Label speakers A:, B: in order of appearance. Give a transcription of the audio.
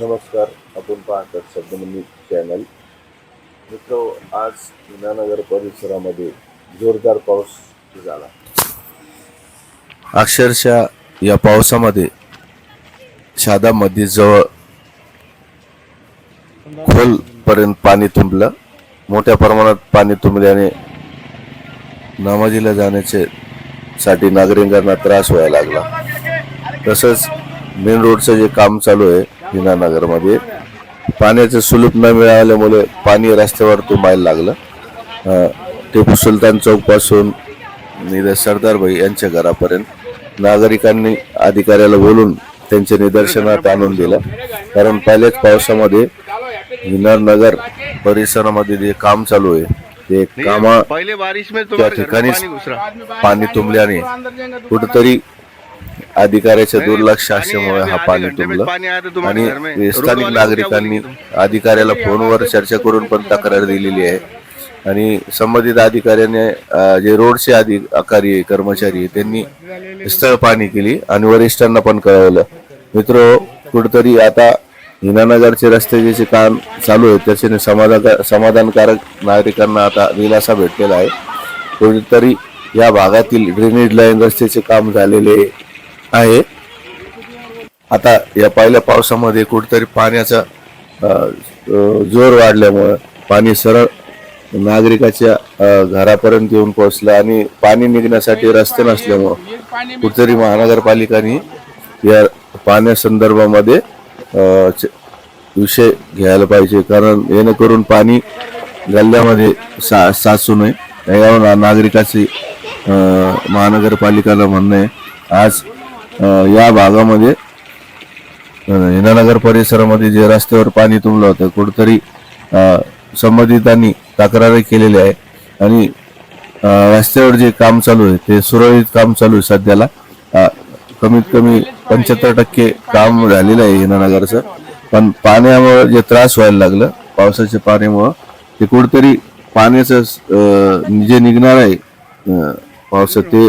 A: नमस्कार आपण पाहतात शब्दमंदी चॅनल मित्र आज विनानगर परिसरामध्ये जोरदार पाऊस झाला. अक्षरशः या पावसामध्ये शादामध्ये जवळ खोलपर्यंत पाणी तुंबलं. मोठ्या प्रमाणात पाणी तुंबल्याने नामाजीला जाण्याचे साठी नागरिकांना त्रास व्हायला लागला. तसंच मेन रोडचं जे काम चालू आहे हिनानगरमध्ये पाण्याचं सुलभ न मिळाल्यामुळे पाणी रस्त्यावर तुंबायला लागलं. टिपू सुलतान चौकपासून निर सरदारभाई यांच्या घरापर्यंत नागरिकांनी अधिकाऱ्याला बोलून त्यांच्या निदर्शनात आणून दिलं. कारण पहिल्याच पावसामध्ये हिनार नगर परिसरामध्ये जे काम चालू आहे ते कामा त्या
B: रहा
A: पाणी तुंबल्याने कुठेतरी अधिकाऱ्याच्या दुर्लक्ष असल्यामुळे हा पाणी तुंबलं. आणि स्थानिक नागरिकांनी अधिकाऱ्याला फोनवर चर्चा करून पण तक्रार दिलेली आहे. आणि संबंधित अधिकाऱ्याने जे रोडचे अधिकारी कर्मचारी आहे, त्यांनी स्थळ पाणी केली आणि वरिष्ठांना पण कळवलं. मित्र कुठेतरी आता हिनानगरचे रस्त्याचे जे काम चालू आहे त्याच्याने समाधान समाधानकारक नागरिकांना आता दिलासा भेटलेला आहे. कुठेतरी या भागातील ड्रेनेज लाईन रस्त्याचे काम झालेले आहे. आता या पहिल्या पावसामध्ये कुठेतरी पाण्याचा जोर वाढल्यामुळं पाणी सरळ नागरिकाच्या घरापर्यंत येऊन पोहोचलं आणि पाणी निघण्यासाठी रस्ते नसल्यामुळं कुठेतरी महानगरपालिकाने या पाण्यासंदर्भामध्ये विषय घ्यायला पाहिजे. कारण येणेकरून पाणी गल्ल्यामध्ये सा साचू नये. यावर नागरिकाची महानगरपालिकाला म्हणणं आहे आज या भागामध्ये हिनानगर परिसरामध्ये जे रस्त्यावर पाणी तुंबलं होतं कुठतरी संबंधितांनी तक्रारी केलेली आहे आणि रस्त्यावर जे काम चालू आहे ते सुरळीत काम चालू आहे सध्याला. कमीत कमी पंच्याहत्तर टक्के काम झालेलं आहे हिनानगरचं पण पाण्यामुळं जे त्रास व्हायला लागलं पावसाच्या पाण्यामुळं ते कुठंतरी पाण्याचं जे निघणार आहे पावसात ते